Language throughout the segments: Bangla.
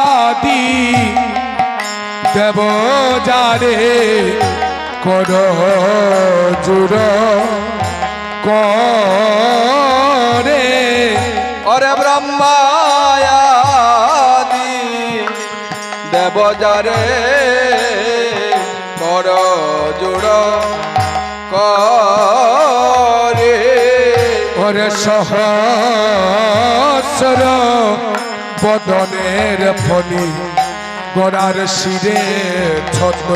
আদি দেব যারে কর জুর করে অরে ব্রহ্মায়াদি দেবজারে কর জোড় করে সহস্র বদনের ফণি, গড়ার শিরে ছত্র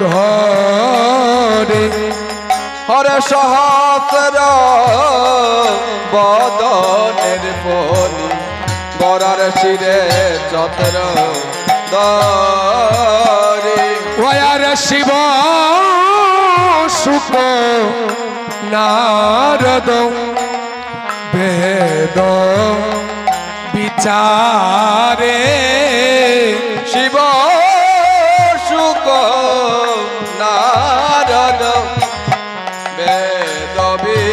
ধরে হরে সহস্র বদনের ফলি গড়ার শিরে চত্র দরে ওয়ার শিব সুখ, নারদ, বেদ। বিচারে শিব শুক নারদ বেদবি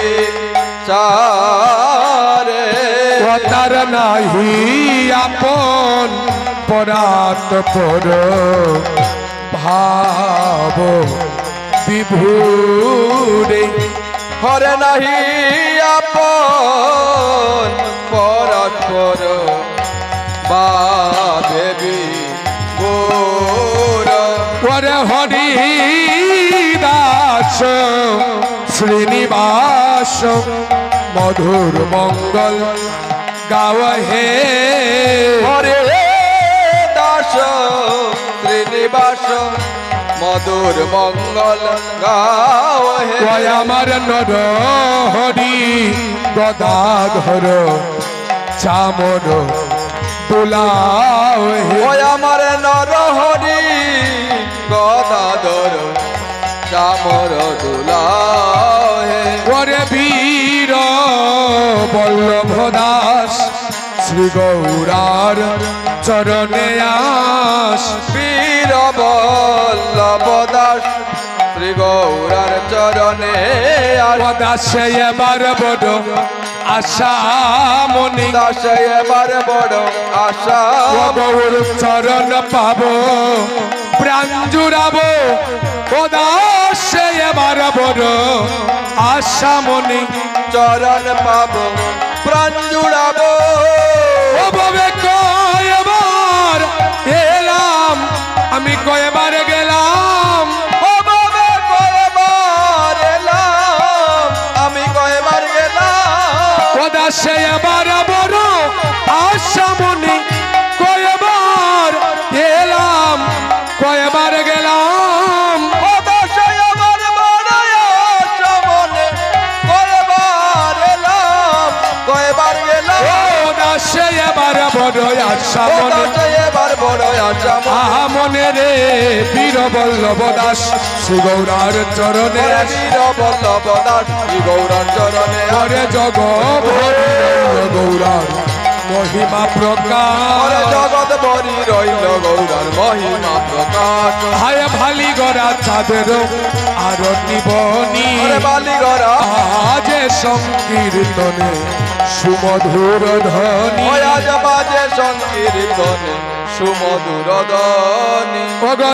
চারে তার নাহি আপন পরাত পর ভাব বিভুরে। হরে নাহি আপন ওরে হরি দাস শ্রীনিবাস, মধুর মঙ্গল গাও হে হরে দাস, শ্রীনিবাস, মধুর মঙ্গল গাও হে আমার নর হরি গদাধর, চামর তোলাও হে আমার নরহরি গদাধর চামর দুলাও হে ওরে বীর বল্লভ দাস শ্রী গৌরার চরণে আস। বীর বল্লভ দাস শ্রী গৌরার চরণে দাসে এবার বড় আশা মনি। দাস এবার বড় আশা গৌর চরণ পাব প্রাণ জুড়াবো। ও দাসে এবার বড় চরণ পাব, প্রাণ জুড়াবো। কয়বার এলাম, আমি কয়বার গেলাম? কয়বার এলাম, আমি কয়বার গেলাম? এবার বড় আশা মনে। এবার বড় আশা মনে। রে বীর বল্লভ দাস শ্রী গৌরার চরণে বীর বল্লভ দাস শ্রী গৌরার চরণে করে জগ গৌরার মহিমা প্রকাশ। জগৎ বরি রইল গৌরার মহিমা প্রকাশ। হায় ভালি গড়া চাঁদের আরতি বনি। ওরে বালিগরা আজ সংকীর্তনে সুমধুর ধ্বনি। আজ বাজে সংকীর্তনে সুমধুর ওগো